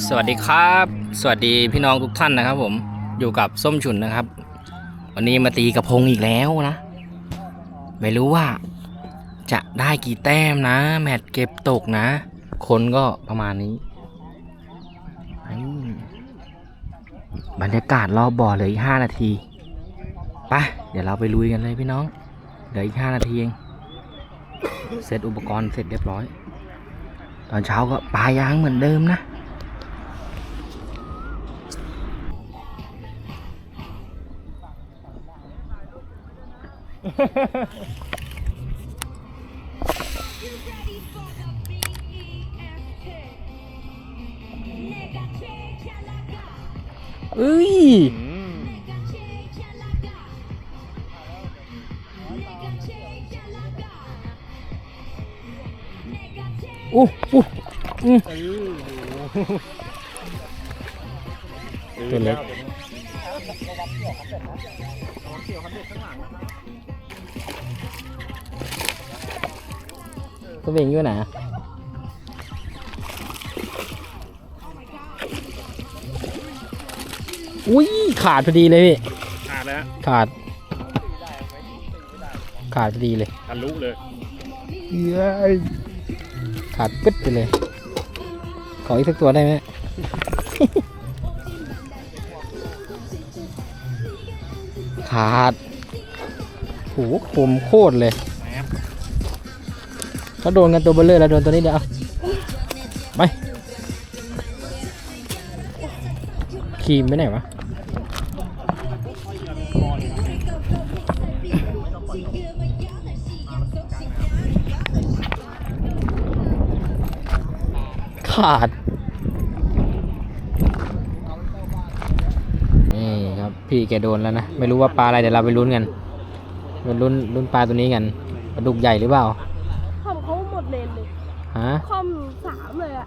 สวัสดีครับ สวัสดีพี่น้องทุกท่านนะครับ ผมอยู่กับส้มฉุนนะครับ วันนี้มาตีกระพงอีกแล้วนะ ไม่รู้ว่า จะได้กี่แต้มนะ แมตช์เก็บตกนะ คนก็ประมาณนี้ บรรยากาศรอบบ่อเหลืออีกห้านาทีไปเดี๋ยวเราไปลุยกันเลยพี่น้องเหลืออีกห้านาทีเองเสร็จอุปกรณ์เสร็จเรียบร้อย ตอนเช้าก็ปลายางเหมือนเดิมนะ เอ้ยอู้อู้อืมตัวเล็ก ก็เป็นอยู่นะอุ้ยขาดพอดีเลยพี่ ขาดแล้วขาด ขาดพอดีเลยทะลุเลยเย้ยขาดปึ๊ดไปเลย ขออีกสักตัวได้ไหมขาดโหคมโคตรเลย เขาโดนกันตัวเบลเลอร์แล้วโดนตัวนี้เดี๋ยวไปครีมไปไหนวะขาดนี่ครับ พี่แกโดนแล้วนะ ไม่รู้ว่าปลาอะไรเดี๋ยวเราไปลุ้นกันลุ้นลุ้นลุ้นปลาตัวนี้กันปลาดุกใหญ่หรือเปล่า คอมเขาหมดเลนเลย ฮะคอมสามเลยอะ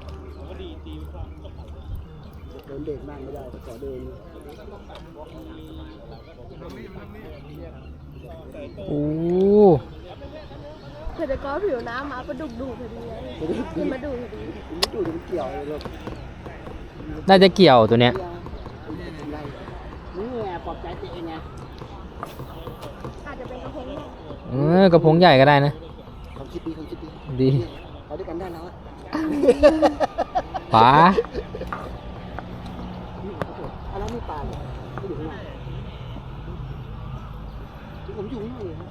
โอ้เศรษฐกรผิวน้ำมาประดุกดูดพอดีเลยขึ้นมาดูดพอดีน่าจะเกี่ยวตัวเนี้ยนี่ไงปลอบใจตัวเองไงอาจจะเป็นกระพงเนี่ยเออกระพงใหญ่ก็ได้นะเขาคิดดีเขาคิดดีดี เขาด้วยกันได้แล้วอะป๋าอันนั้นไม่ปลาเลยเขาอยู่ข้างในผมอยู่ข้างในเลยครับ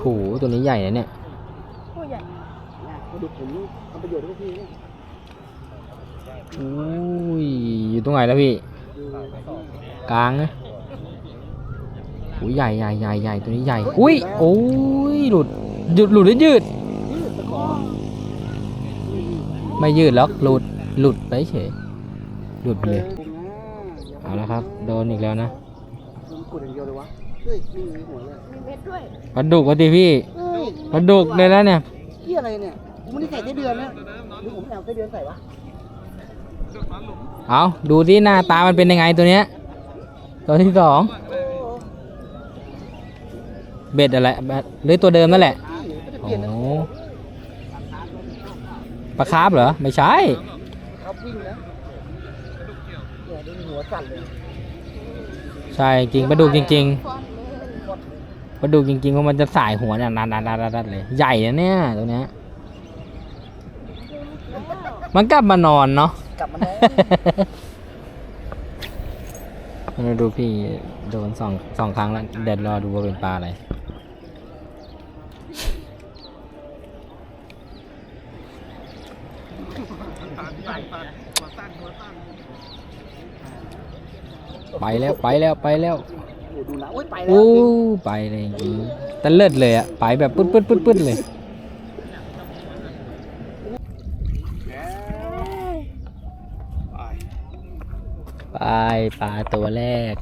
โหตัวนี้ใหญ่นะเนี่ยผู้ใหญ่เนี่ยเขาดูผมทำประโยชน์ให้พวกพี่เนี่ยอุ้ย อยู่ตรงไหนแล้วพี่ อยู่กลางนะอุ้ยใหญ่ใหญ่ใหญ่ใหญ่ตัวนี้ใหญ่ อุ้ย โอ้ย หลุด หยุดหลุดหรือยืดยืดตะขอไม่ยืดหรอกหลุดหลุดไปเฉยหลุดไปเลยผมนะเอาละครับ โดนอีกแล้วนะผมกดอย่างเดียวเลยวะเฮ้ยไม่มีหัวเลยมีเม็ดด้วยปลาดุกพอดีพี่เฮ้ยปลาดุกเลยแล้วเนี่ยเกี่ยอะไรเนี่ยผมไม่ได้ใส่ไส้เดือนนะหรือผมแอบไส้เดือนใส่วะเอาดูที่หน้าตามันเป็นยังไงตัวเนี้ยตัวที่สองเบ็ดอะไรเบ็ดหรือตัวเดิมนั่นแหละก็จะเป โอ้ลี่ยนนะปลาคาร์ฟเหรอ ไม่ใช่ครับวิ่งนะเนี่ยดูหัวสั่นเลยใช่จริงปลาดุกจริงฟอนเลยๆปลาดุกจริงๆเพราะมันจะสายหัวเนี่ยนัดๆๆๆเลย ใหญ่นะเนี่ยตัวเนี้ยมันกลับมานอนเนาะกลับมาแล้วมาดูพี่โดนสองสองครั้งแล้วเดี๋ยวรอดูว่าเป็นปลาอะไร ไปแล้วไปแล้วไปแล้วโอ้ดูนะโอ้ยไปแล้วโอ้ไปเลยจริงๆตะเลิดเลยอะไปแบบปึ๊ดปึ๊ดปึ๊ดปึ๊ดเลยไปปลาตัวแรก